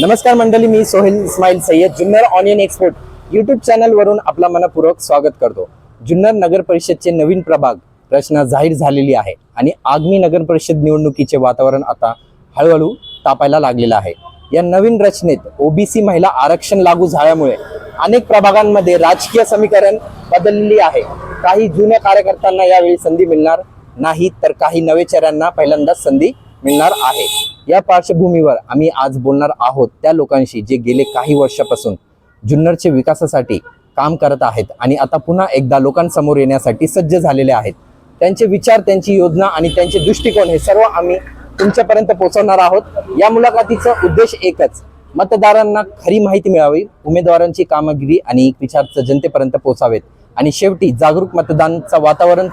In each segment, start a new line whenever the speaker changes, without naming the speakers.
नमस्कार मंडळी मी Sohail Ismail Sayyed Junnar onion export YouTube चॅनलवरून आपला मनपूर्वक स्वागत करतो. जुन्नर नगर परिषदचे नवीन प्रभाग रचना जाहीर झालेली आहे आणि आगामी नगर परिषद निवडणुकीचे वातावरण आता हळूहळू तापायला लागलेलं आहे. या नवीन रचनेत ओबीसी महिला आरक्षण लागू झाल्यामुळे अनेक प्रभागांमध्ये राजकीय समीकरण बदललेली आहे. काही जुन्या कार्यकर्त्यांना यावेळी संधी मिळणार नाही तर काही नवे चेहऱ्यांना पहिल्यांदाच संधी मिळणार आहे. या पार्श्वभूमीवर आम्ही आज बोलणार आहोत त्या लोकांशी जे गेले काही वर्षापासून जुन्नरचे विकासासाठी काम करत आहेत आणि आता पुन्हा एकदा लोकांसमोर येण्यासाठी सज्ज झालेले आहेत. त्यांचे विचार त्यांची योजना आणि त्यांचे दृष्टिकोन हे सर्व आम्ही तुमच्यापर्यंत पोहोचवणार आहोत. या मुलाखतीचा उद्देश एकच मतदारांना खरी माहिती मिळावी उमेदवारांची कामगिरी आणि विचार जनतेपर्यंत पोहोचावेत. आणि शेवटी जागरूक मतदानचं वातावरण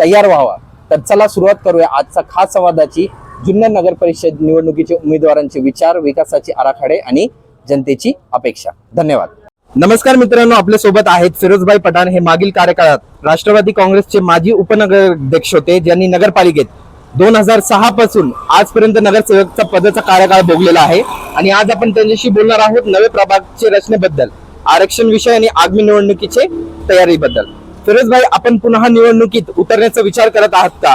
तयार व्हावा. तर चला सुरुवात करूया आजचा खास संवादाची. जुन्नर नगर परिषद निवडणुकीचे उमेदवारांचे विचार विकासाचे आराखडे आणि जनतेची अपेक्षा. धन्यवाद. नमस्कार मित्रांनो आपल्यासोबत आहेत फिरोजभाई पठाण. हे मागील कार्यकाळात राष्ट्रवादी काँग्रेसचे माजी उपनगराध्यक्ष होते ज्यांनी नगरपालिकेत दोन हजार सहा पासून आजपर्यंत नगरसेवकचा पदाचा कार्यकाळ भोगलेला आहे. आणि आज आपण त्यांच्याशी बोलणार आहोत नवे प्रभागचे रचनेबद्दल आरक्षण विषय आणि आगामी निवडणुकीचे तयारीबद्दल. फिरोजभाई आपण पुन्हा निवडणुकीत उतरण्याचा विचार करत आहात का?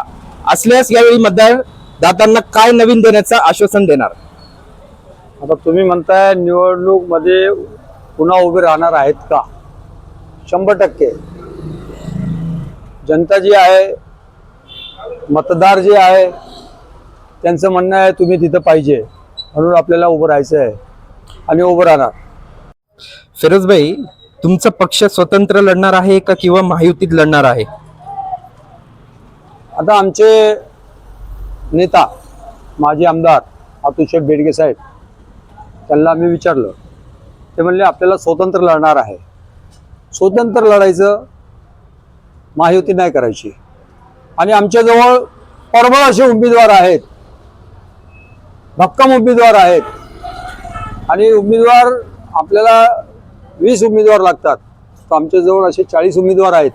असल्यास यावेळी मतदारांना काय नवीन देण्याचं आश्वासन देणार?
आता तुम्ही म्हणताय निवडणूकमध्ये पुन्हा उभे राहणार आहेत का? शंभर टक्के. जनता जी आहे मतदार जे आहे त्यांचं म्हणणं आहे तुम्ही तिथं पाहिजे. म्हणून आपल्याला उभं राहायचं आहे. आणि उभं राहणार.
फिरोजभाई तुमचा पक्ष स्वतंत्र लढणार आहे का किंवा महायुतीत लढणार आहे?
आता आमचे नेता माजी आमदार अतुल बेडगे साहेब त्यांना आम्ही विचारलं. ते म्हणले आपल्याला स्वतंत्र लढणार आहे. स्वतंत्र लढायचं महायुती नाही करायची. आणि आमच्याजवळ परबळ असे उमेदवार आहेत. भक्कम उमेदवार आहेत. आणि उमेदवार आपल्याला वीस उमेदवार लागतात. तर आमच्याजवळ असे चाळीस उमेदवार आहेत.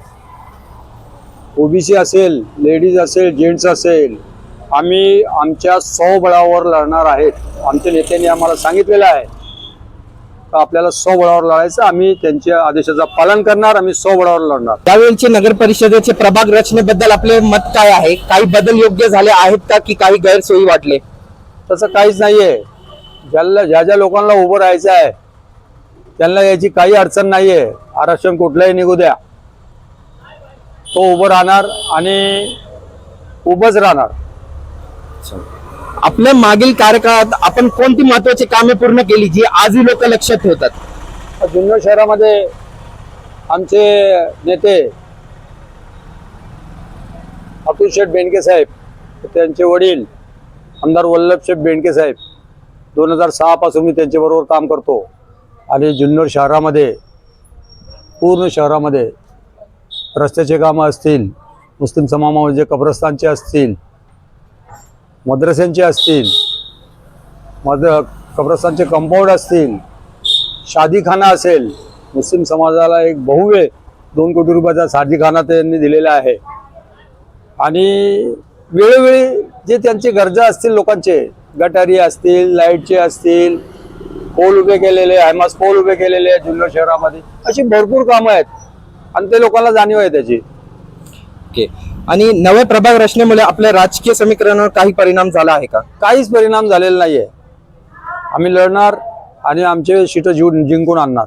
ओबीसी असेल लेडीज असेल जेंट्स असेल आम्ही आमच्या स्वबळावर लढणार आहेत. आमच्या नेत्यांनी आम्हाला सांगितलेलं आहे तर आपल्याला स्वबळावर लढायचं आम्ही त्यांच्या आदेशाचं पालन करणार आम्ही स्वबळावर लढणार.
त्यावेळेचे नगर परिषदेचे प्रभाग रचनेबद्दल आपले मत काय आहे? काही बदल योग्य झाले आहेत का की काही गैरसोयी वाटले?
तसं काहीच नाहीये. ज्याला ज्या ज्या लोकांना उभं राहायचं आहे त्यांना याची काही अडचण नाहीये. आरक्षण कुठलंही निघू द्या. तो उभं राहणार आणि उभंच राहणार.
आपल्या मागील कार्यकाळात आपण कोणती महत्वाची कामे पूर्ण केली जी आजही लोक लक्षात ठेवतात?
जुन्नर शहरामध्ये आमचे नेते अतुल शेठ बेंडके साहेब त्यांचे वडील आमदार वल्लभ शेठ बेंडके साहेब दोन हजार सहापासून मी त्यांच्याबरोबर काम करतो. आणि जुन्नर शहरामध्ये पूर्ण शहरामध्ये रस्त्याचे कामं असतील मुस्लिम समाजाचे कब्रस्तानचे असतील मद्रसांचे असतील मद कब्रस्तानचे कंपाऊंड असतील शादीखाना असेल मुस्लिम समाजाला एक बहुवेळ दोन कोटी रुपयाचा शादीखाना त्यांनी दिलेला आहे. आणि वेळोवेळी जे त्यांचे गरजा असतील लोकांचे गटारी असतील लाईटचे असतील पोल उभे केलेले हायमास पोल उभे केलेले आहेत जुन्नर शहरामध्ये अशी भरपूर कामं आहेत. आणि ते लोकांना जाणीव आहे त्याची.
ओके. आणि नव्या प्रभाग रचनेमुळे आपल्या राजकीय समीकरणावर काही परिणाम झाला आहे का?
काहीच परिणाम झालेला नाहीये. आम्ही लढणार आणि आमचे सीटं जिंकून जिंकून आणणार.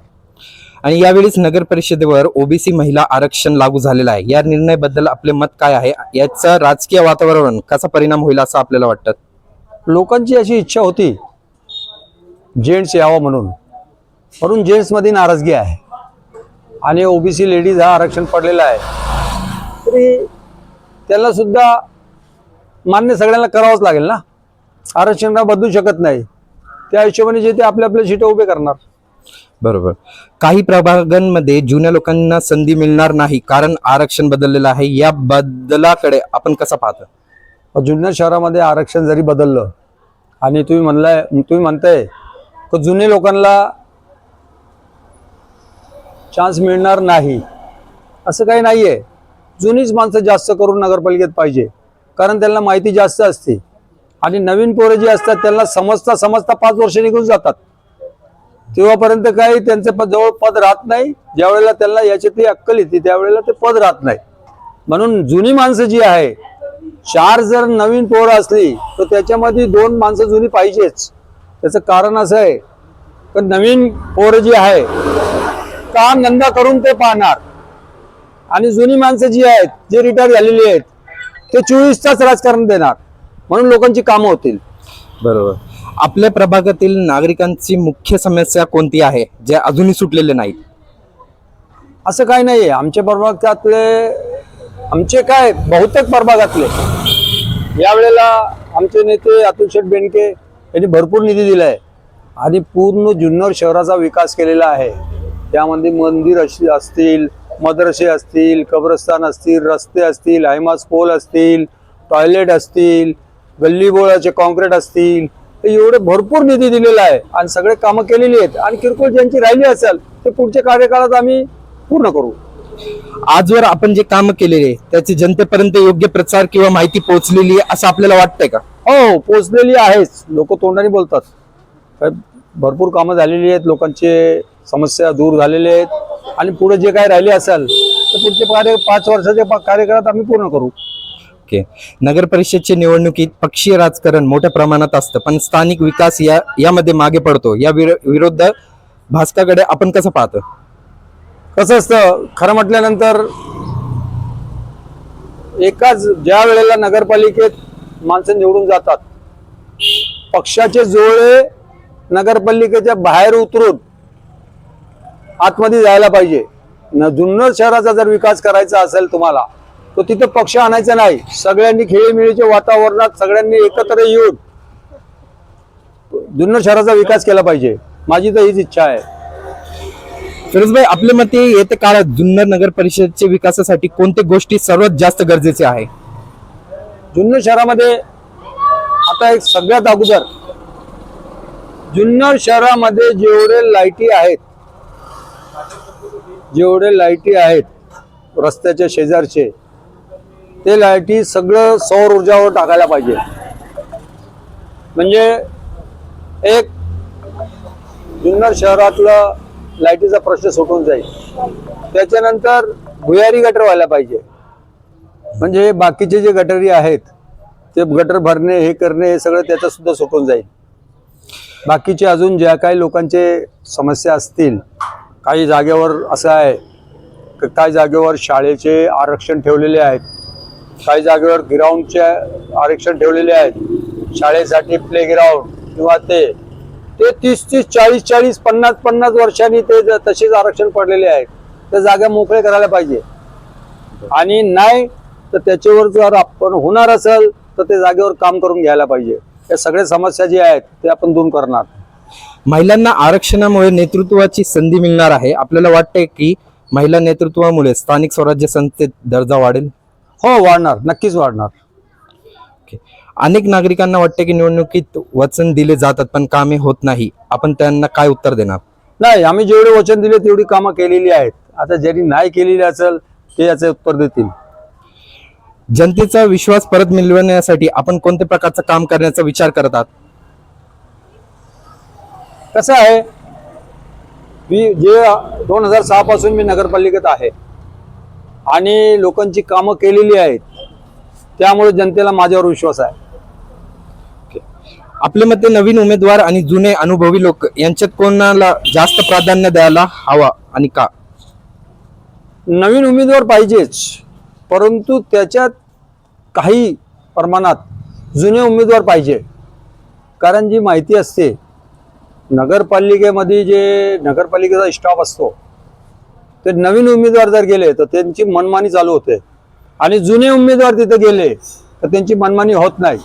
आणि यावेळीच नगर परिषदेवर ओबीसी महिला आरक्षण लागू झालेलं आहे. या निर्णयाबद्दल आपले मत काय आहे? याचा राजकीय वातावरण कसा परिणाम होईल असं आपल्याला वाटतं?
लोकांची अशी इच्छा होती जेंट्स यावं म्हणून. म्हणून जेंट्समध्ये नाराजगी आहे. आणि ओबीसी लेडीज हा आरक्षण पडलेला आहे. तरी त्याला सुद्धा मान्य सगळ्यांना करावंच लागेल ना? आरक्षण बदलू शकत नाही. त्या हिशोबाने जे ते आपल्या आपल्या सीटं उभे करणार.
बरोबर. काही प्रभागांमध्ये जुन्या लोकांना संधी मिळणार नाही कारण आरक्षण बदललेलं आहे. या बदलाकडे आपण कसं पाहतो?
जुन्नर शहरामध्ये आरक्षण जरी बदललं आणि तुम्ही म्हणलाय तुम्ही म्हणताय की जुने लोकांना चान्स मिळणार नाही. असं काही नाहीये. जुनीच माणसं जास्त करून नगरपालिकेत पाहिजे. कारण त्यांना माहिती जास्त असते. आणि नवीन पोरं जी असतात त्यांना समजता समजता पाच वर्ष निघून जातात. तेव्हापर्यंत काही त्यांचं पद जवळ पद राहत नाही. ज्यावेळेला त्यांना याच्यातली अक्कल येते त्यावेळेला ते पद राहत नाही. म्हणून जुनी माणसं जी आहे चार जर नवीन पोरं असली तर त्याच्यामध्ये दोन माणसं जुनी पाहिजेच. त्याचं कारण असं आहे तर नवीन पोरं जी आहे काम धंदा करून ते पाहणार? आणि जुनी माणसं जी आहेत जे रिटायर झालेली आहेत ते चोवीस तास राजकारण देणार. म्हणून लोकांची कामं होतील.
बरोबर. आपल्या प्रभागातील नागरिकांची मुख्य समस्या कोणती आहे जे अजूनही सुटलेले नाहीत?
असं काही नाहीये. आमच्या प्रभागातले आमचे काय बहुतेक प्रभागातले. यावेळेला आमचे नेते अतुल शेठ बेनके यांनी भरपूर निधी दिलाय. आणि पूर्ण जुन्नर शहराचा विकास केलेला आहे. त्यामध्ये मंदिर असतील मदरसे असतील कब्रस्तान असतील रस्ते असतील हायमास पोल असतील टॉयलेट असतील गल्ली बोळाचे कॉन्क्रीट असतील एवढे भरपूर निधी दिलेला आहे आणि सगळे कामं केलेली आहेत. आणि किरकोळ ज्यांची राहिली असेल ते पुढच्या कार्यकाळात आम्ही पूर्ण करू.
आजवर आपण जे काम केलेले त्याची जनतेपर्यंत योग्य प्रचार किंवा माहिती पोहोचलेली आहे असं आपल्याला वाटतंय का?
हो पोचलेली आहेच. लोक तोंडाने बोलतात. भरपूर कामं झालेली आहेत. लोकांचे समस्या दूर झालेले आहेत. आणि पुढे जे काय राहिले असेल तर पुढचे कार्य पाच वर्षाच्या कार्यकाळात आम्ही पूर्ण करू.
ओके. नगर परिषदच्या निवडणुकीत पक्षीय राजकारण मोठ्या प्रमाणात असतं पण स्थानिक विकास या यामध्ये मागे पडतो. या विरो- विरुद्ध भाजपाकडे आपण कसं पाहतो?
कसं असतं? खरं म्हटल्यानंतर एकाच ज्या वेळेला नगरपालिकेत माणसं निवडून जातात पक्षाचे जोळे नगरपालिकेच्या बाहेर उतरून आतमध्ये जायला पाहिजे. न जुन्नर शहराचा जर विकास करायचा असेल तुम्हाला तर तिथे पक्ष आणायचा नाही. सगळ्यांनी खेळीमेळीच्या वातावरणात सगळ्यांनी एकत्र येऊन जुन्नर शहराचा विकास केला पाहिजे. माझी तर हीच इच्छा आहे.
फिरोजभाई आपल्या मते येत्या काळात जुन्नर नगर परिषदच्या विकासासाठी कोणत्या गोष्टी सर्वात जास्त गरजेचे आहे?
जुन्नर शहरामध्ये आता एक सगळ्यात अगोदर जुन्नर शहरामध्ये जेवढे लाईटी आहेत जेवढे लाईटी आहेत रस्त्याच्या शेजारचे ते लाईटी सगळं सौर ऊर्जावर टाकायला पाहिजे. म्हणजे एक जुन्नर शहरातलं लाईटीचा प्रश्न सुटून जाईल. त्याच्यानंतर भुयारी गटर व्हायला पाहिजे. म्हणजे बाकीचे जे गटरी आहेत ते गटर भरणे हे करणे हे सगळं त्याचं सुद्धा सुटून जाईल. बाकीचे अजून ज्या काही लोकांचे समस्या असतील काही जागेवर असं आहे काही जागेवर शाळेचे आरक्षण ठेवलेले आहेत. काही जागेवर ग्राउंडचे आरक्षण ठेवलेले आहेत. शाळेसाठी प्ले ग्राउंड किंवा ते ते तीस तीस चाळीस चाळीस पन्नास पन्नास वर्षांनी ते ज- तसेच आरक्षण पडलेले आहेत. त्या जागा मोकळे करायला पाहिजे. आणि नाही तर त्याच्यावर जर आपण होणार असेल तर ते जागेवर काम करून घ्यायला पाहिजे. या सगळ्या समस्या जी आहेत ते आपण दूर करणार.
महिलांना आरक्षणामुळे नेतृत्वाची संधी मिळणार आहे. आपल्याला वाटतंय की महिला नेतृत्वामुळे स्थानिक स्वराज्य संस्थेत दर्जा वाढेल?
हो वाढणार. नक्कीच वाढणार.
अनेक नागरिकांना वाटते की निवडणुकीत वचन दिले जातात पण कामे होत नाही. आपण त्यांना काय उत्तर देणार?
नाही आम्ही जेवढे वचन दिले तेवढी कामं केलेली आहेत. आता ज्यांनी नाही केलेली असेल ते याचे उत्तर देतील.
जनतेचा विश्वास परत मिळवण्यासाठी आपण कोणत्या प्रकारचं काम करण्याचा विचार करतात
कसं आहे? मी जे दोन हजार सहा पासून मी नगरपालिकेत आहे आणि लोकांची कामं केलेली आहेत त्यामुळे जनतेला माझ्यावर विश्वास आहे.
आपल्या मते नवीन उमेदवार आणि जुने अनुभवी लोक यांच्यात कोणाला जास्त प्राधान्य द्यायला हवा आणि का?
नवीन उमेदवार पाहिजेच परंतु त्याच्यात काही प्रमाणात जुने उमेदवार पाहिजे. कारण जी माहिती असते नगरपालिकेमध्ये जे नगरपालिकेचा स्टाफ असतो ते नवीन उमेदवार जर गेले तर त्यांची मनमानी चालू होते. आणि जुने उमेदवार तिथे गेले तर त्यांची मनमानी होत नाही.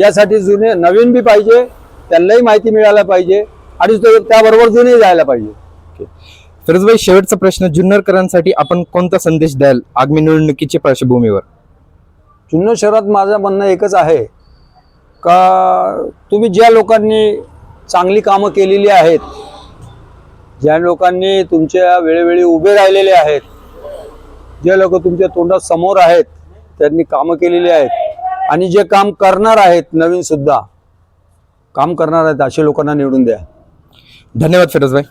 यासाठी जुने नवीन बी पाहिजे त्यांनाही माहिती मिळायला पाहिजे आणि तो- त्याबरोबर जुने जायला पाहिजे.
फिरोजभाई शेवटचा प्रश्न जुन्नरकरांसाठी आपण कोणता संदेश द्याल आगामी निवडणुकीच्या पार्श्वभूमीवर?
जुन्नर शहरात माझं म्हणणं एकच आहे का तुम्ही ज्या लोकांनी चांगली कामं केलेली आहेत. ज्या लोकांनी तुमच्या वेळोवेळी उभे राहिलेले आहेत. जे लोक तुमच्या तोंडात समोर आहेत त्यांनी कामं केलेली आहेत. आणि जे काम करणार आहेत नवीन सुद्धा काम करणार आहेत अशा लोकांना निवडून द्या.
धन्यवाद फिरोज भाई